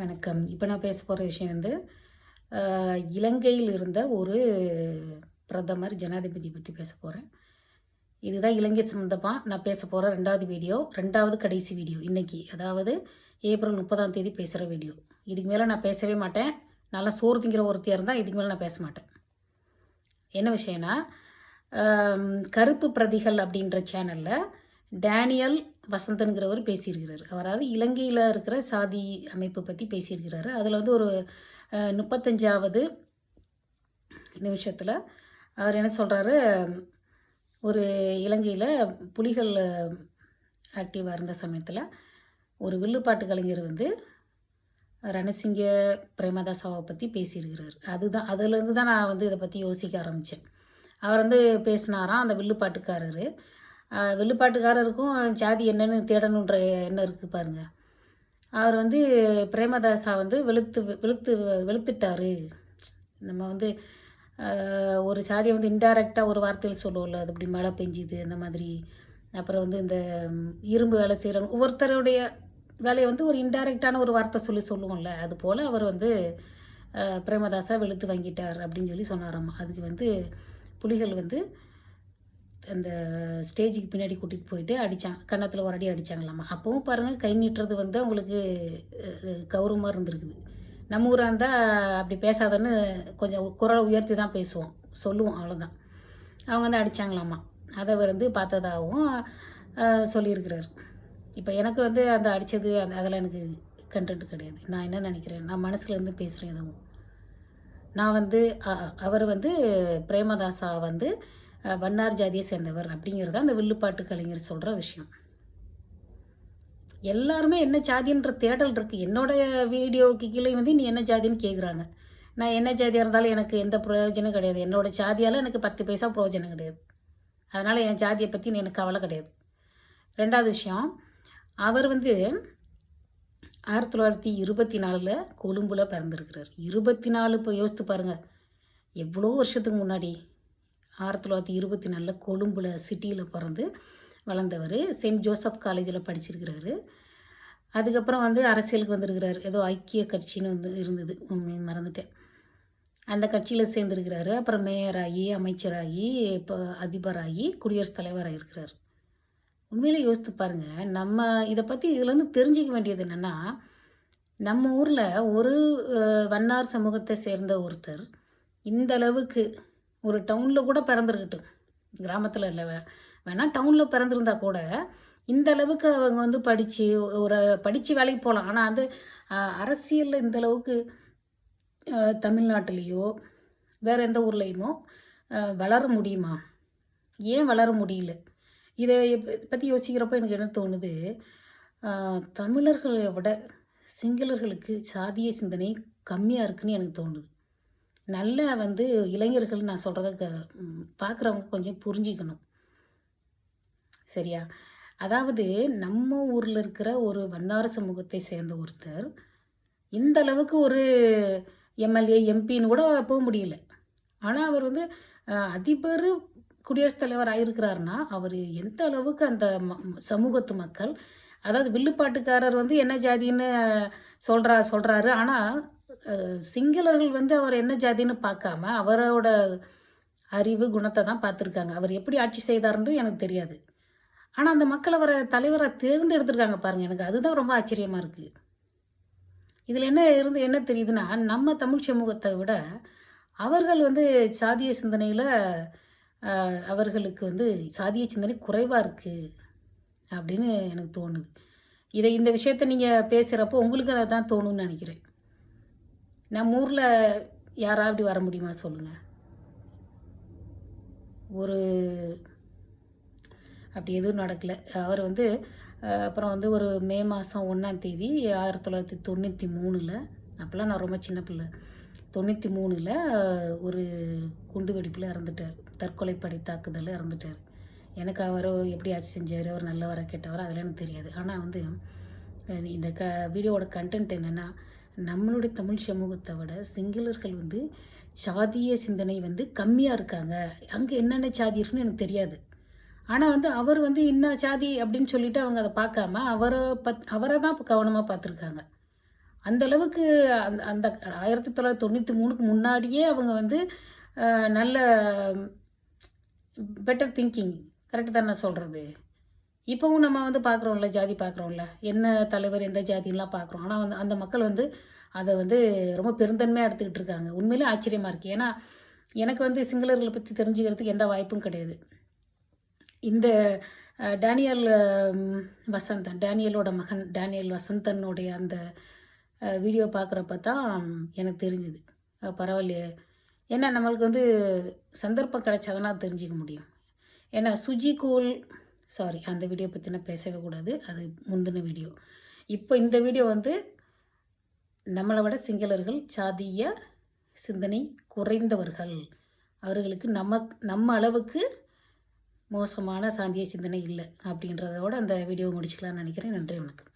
வணக்கம். இப்போ நான் பேச போகிற விஷயம் வந்து இலங்கையில் இருந்த ஒரு பிரதமர் ஜனாதிபதி பற்றி பேச போகிறேன் இதுதான் இலங்கை சம்மந்தமாக நான் பேச போகிற ரெண்டாவது வீடியோ ரெண்டாவது கடைசி வீடியோ இன்றைக்கி அதாவது ஏப்ரல் முப்பதாம் தேதி பேசுகிற வீடியோ. இதுக்கு மேலே நான் பேசவே மாட்டேன். நல்லா சோறு திங்கிற ஒருத்தியாக இருந்தால் இதுக்கு மேலே நான் பேச மாட்டேன். என்ன விஷயம்னா கருப்பு பிரதிகள் அப்படின்ற சேனலில் டேனியல் வசந்தன்கிறவர் பேசியிருக்கிறார். அவராவது இலங்கையில் இருக்கிற சாதி அமைப்பு பற்றி பேசியிருக்கிறாரு. அதில் வந்து ஒரு முப்பத்தஞ்சாவது நிமிஷத்தில் அவர் என்ன சொல்கிறாரு ஒரு இலங்கையில் புலிகள் ஆக்டிவாக இருந்த சமயத்தில் ஒரு வில்லுப்பாட்டு கலைஞர் வந்து ரணசிங்க பிரேமதாசாவை பற்றி பேசியிருக்கிறார். அதுதான் அதுலேருந்து தான் நான் வந்து இதை பற்றி யோசிக்க ஆரம்பித்தேன் அவர் வந்து பேசினாராம் அந்த வில்லுப்பாட்டுக்காரர். வெளிப்பாட்டுக்காரருக்கும் ஜாதி என்னன்னு தேடணுன்ற எண்ணம் இருக்குது பாருங்க. அவர் வந்து பிரேமதாசா வந்து வெளுத்து வெளுத்து வெளுத்துட்டாரு. நம்ம வந்து ஒரு சாதியை வந்து இன்டைரக்டாக ஒரு வார்த்தையில் சொல்லுவோம்ல அது இப்படி மழை பெஞ்சுது அந்த மாதிரி. அப்புறம் வந்து இந்த இரும்பு வேலை செய்கிறவங்க ஒவ்வொருத்தருடைய வேலையை வந்து ஒரு இன்டைரக்டான ஒரு வார்த்தை சொல்லி சொல்லுவோம்ல அது போல் அவர் வந்து பிரேமதாசா வெளுத்து வாங்கிட்டார் அப்படின்னு சொல்லி சொன்னாராம். அதுக்கு வந்து புலிகள் வந்து அந்த ஸ்டேஜுக்கு பின்னாடி கூட்டிகிட்டு போயிட்டு அடித்தான் கன்னத்தில் ஒரு அடி அடித்தாங்களாமா அப்பவும் பாருங்கள் கை நீட்டுறது வந்து அவங்களுக்கு கௌரவமாக இருந்திருக்குது. நம்ம ஊராக இருந்தால் அப்படி பேசாதன்னு கொஞ்சம் குரலை உயர்த்தி தான் பேசுவோம். சொல்லுவோம் அவ்வளோதான் அவங்க வந்து அடித்தாங்களாமா அதை வந்து பார்த்ததாகவும் சொல்லியிருக்கிறார். இப்போ எனக்கு வந்து அந்த அடித்தது அந்த அதெல்லாம் எனக்கு கண்டென்ட் கிடையாது. நான் என்ன நினைக்கிறேன்? நான் மனசுலேருந்து பேசுகிறேன் எதுவும். நான் வந்து அவர் வந்து பிரேமதாசா வந்து வண்ணார் ஜாதியை சேர்ந்தவர் அப்படிங்கிறது அந்த வில்லுப்பாட்டு கலைஞர் சொல்கிற விஷயம். எல்லாருமே என்ன ஜாதின்ற தேடல் இருக்குது என்னோடய வீடியோவுக்கு கீழே வந்து நீ என்ன ஜாதின்னு கேட்குறாங்க நான் என்ன ஜாதியாக இருந்தாலும் எனக்கு எந்த பிரயோஜனம் கிடையாது. என்னோட ஜாதியால் எனக்கு பத்து பைசா பிரயோஜனம் கிடையாது. அதனால் என் ஜாதியை பற்றி எனக்கு கவலை கிடையாது. ரெண்டாவது விஷயம் அவர் வந்து ஆயிரத்தி தொள்ளாயிரத்தி இருபத்தி நாலில் கொழும்புல பிறந்திருக்கிறார். இருபத்தி நாலு இப்போ யோசித்து பாருங்கள் எவ்வளோ வருஷத்துக்கு முன்னாடி ஆயிரத்தி தொள்ளாயிரத்தி இருபத்தி நாலில் கொழும்புல சிட்டியில் பிறந்து வளர்ந்தவர். செயின்ட் ஜோசப் காலேஜில் படிச்சிருக்கிறாரு. அதுக்கப்புறம் வந்து அரசியலுக்கு வந்திருக்கிறார். ஏதோ ஐக்கிய கட்சின்னு வந்து இருந்தது. மறந்துட்டேன். அந்த கட்சியில் சேர்ந்துருக்கிறாரு. அப்புறம் மேயராகி அமைச்சராகி இப்போ அதிபராகி குடியரசுத் தலைவராக இருக்கிறார். உண்மையிலே யோசித்து பாருங்கள் நம்ம இதை பற்றி இதுலேருந்து தெரிஞ்சிக்க வேண்டியது என்னென்னா நம்ம ஊரில் ஒரு வண்ணார் சமூகத்தை சேர்ந்த ஒருத்தர் இந்த அளவுக்கு ஒரு டவுனில் கூட பிறந்திருக்கட்டும். கிராமத்தில் இல்லை வேணால் டவுனில் பிறந்திருந்தா கூட இந்த அளவுக்கு அவங்க வந்து படித்து ஒரு படித்து வேலைக்கு போகலாம் ஆனால் வந்து அரசியலில் இந்த அளவுக்கு தமிழ்நாட்டிலேயோ வேறு எந்த ஊர்லேயுமோ வளர முடியுமா? ஏன் வளர முடியல? இதை பற்றி யோசிக்கிறப்போ எனக்கு என்ன தோணுது தமிழர்களை விட சிங்களர்களுக்கு சாதிய சிந்தனை கம்மியாக இருக்குன்னு எனக்கு தோணுது. நல்ல வந்து இளைஞர்கள் நான் சொல்கிறத க பார்க்குறவங்க கொஞ்சம் புரிஞ்சிக்கணும். சரியா? அதாவது நம்ம ஊரில் இருக்கிற ஒரு வண்ணார சமூகத்தை சேர்ந்த ஒருத்தர் இந்த அளவுக்கு ஒரு எம்எல்ஏ எம்பின்னு கூட போக முடியல. ஆனால் அவர் வந்து அதிபர் குடியரசுத் தலைவர் ஆயிருக்கிறாருன்னா அவர் எந்த அளவுக்கு அந்த ம- சமூகத்து மக்கள் அதாவது வில்லுப்பாட்டுக்காரர் வந்து என்ன ஜாதின்னு சொல்கிறா சொல்கிறாரு ஆனால் சிங்களர்கள் வந்து அவர் என்ன ஜாதின்னு பார்க்காம அவரோட அறிவு குணத்தை தான் பார்த்துருக்காங்க. அவர் எப்படி ஆட்சி செய்தாருன்னு எனக்கு தெரியாது. ஆனால் அந்த மக்கள் அவரை தலைவரை தேர்ந்தெடுத்திருக்காங்க பாருங்கள் எனக்கு அதுதான் ரொம்ப ஆச்சரியமாக இருக்குது இதில் என்ன இருந்து என்ன தெரியுதுன்னா நம்ம தமிழ் சமூகத்தை விட அவர்கள் வந்து சாதிய சிந்தனையில் அவர்களுக்கு வந்து சாதிய சிந்தனை குறைவாக இருக்குது அப்படின்னு எனக்கு தோணுது. இதை இந்த விஷயத்த நீங்கள் பேசுகிறப்போ உங்களுக்கு அதை தான் தோணுன்னு நினைக்கிறேன். நம்ம ஊரில் யாராவது அப்படி வர முடியுமா சொல்லுங்கள் ஒரு அப்படி எதுவும் நடக்கலை. அவர் வந்து அப்புறம் வந்து ஒரு மே மாதம் ஒன்றாம் தேதி ஆயிரத்தி தொள்ளாயிரத்தி தொண்ணூற்றி மூணில் அப்போல்லாம் நான் ரொம்ப சின்ன பிள்ளை. தொண்ணூற்றி மூணில் ஒரு குண்டு வெடிப்பில் இறந்துட்டார். தற்கொலைப்படை தாக்குதலில் இறந்துட்டார். எனக்கு அவர் எப்படி ஆட்சி செஞ்சார் அவர் நல்லவராக கெட்டவர் அதெல்லாம் எனக்கு தெரியாது. ஆனால் வந்து இந்த க வீடியோவோட கண்டென்ட் என்னென்னா நம்மளுடைய தமிழ் சமூகத்தை விட சிங்களர்கள் வந்து சாதிய சிந்தனை வந்து கம்மியாக இருக்காங்க. அங்கே என்னென்ன சாதி இருக்குன்னு எனக்கு தெரியாது. ஆனால் வந்து அவர் வந்து இன்ன சாதி அப்படின்னு சொல்லிட்டு அவங்க அதை பார்க்காம அவரை பத் அவரை தான் கவனமாக பார்த்துருக்காங்க. அந்தளவுக்கு அந்த அந்த ஆயிரத்தி தொள்ளாயிரத்தி தொண்ணூற்றி மூணுக்கு முன்னாடியே அவங்க வந்து நல்ல பெட்டர் திங்கிங் கரெக்டு தான் நான் சொல்கிறது இப்போவும் நம்ம வந்து பார்க்குறோம்ல ஜாதி பார்க்குறோம்ல என்ன தலைவர் எந்த ஜாதின்லாம் பார்க்குறோம் ஆனால் வந்து அந்த மக்கள் வந்து அதை வந்து ரொம்ப பெருந்தன்மையாக எடுத்துக்கிட்டு இருக்காங்க. உண்மையிலே ஆச்சரியமாக இருக்குது ஏன்னா எனக்கு வந்து சிங்களர்களை பற்றி தெரிஞ்சுக்கிறதுக்கு எந்த வாய்ப்பும் கிடையாது. இந்த டேனியல் வசந்தன் டேனியலோட மகன் டேனியல் வசந்தனுடைய அந்த வீடியோ பார்க்குறப்ப தான் எனக்கு தெரிஞ்சுது. பரவாயில்லையே. ஏன்னா நம்மளுக்கு வந்து சந்தர்ப்பம் கிடைச்சாதான் தெரிஞ்சிக்க தெரிஞ்சுக்க முடியும். ஏன்னா சுஜி கோல் சாரி அந்த வீடியோ பற்றி நான் பேசவே கூடாது. அது முந்தின வீடியோ இப்போ இந்த வீடியோ வந்து நம்மளை விட சிங்களர்கள் சாதிய சிந்தனை குறைந்தவர்கள். அவர்களுக்கு நம்ம நம்ம அளவுக்கு மோசமான சாந்திய சிந்தனை இல்லை அப்படின்றதோட அந்த வீடியோ முடிச்சுக்கலாம்னு நினைக்கிறேன். நன்றி வணக்கம்.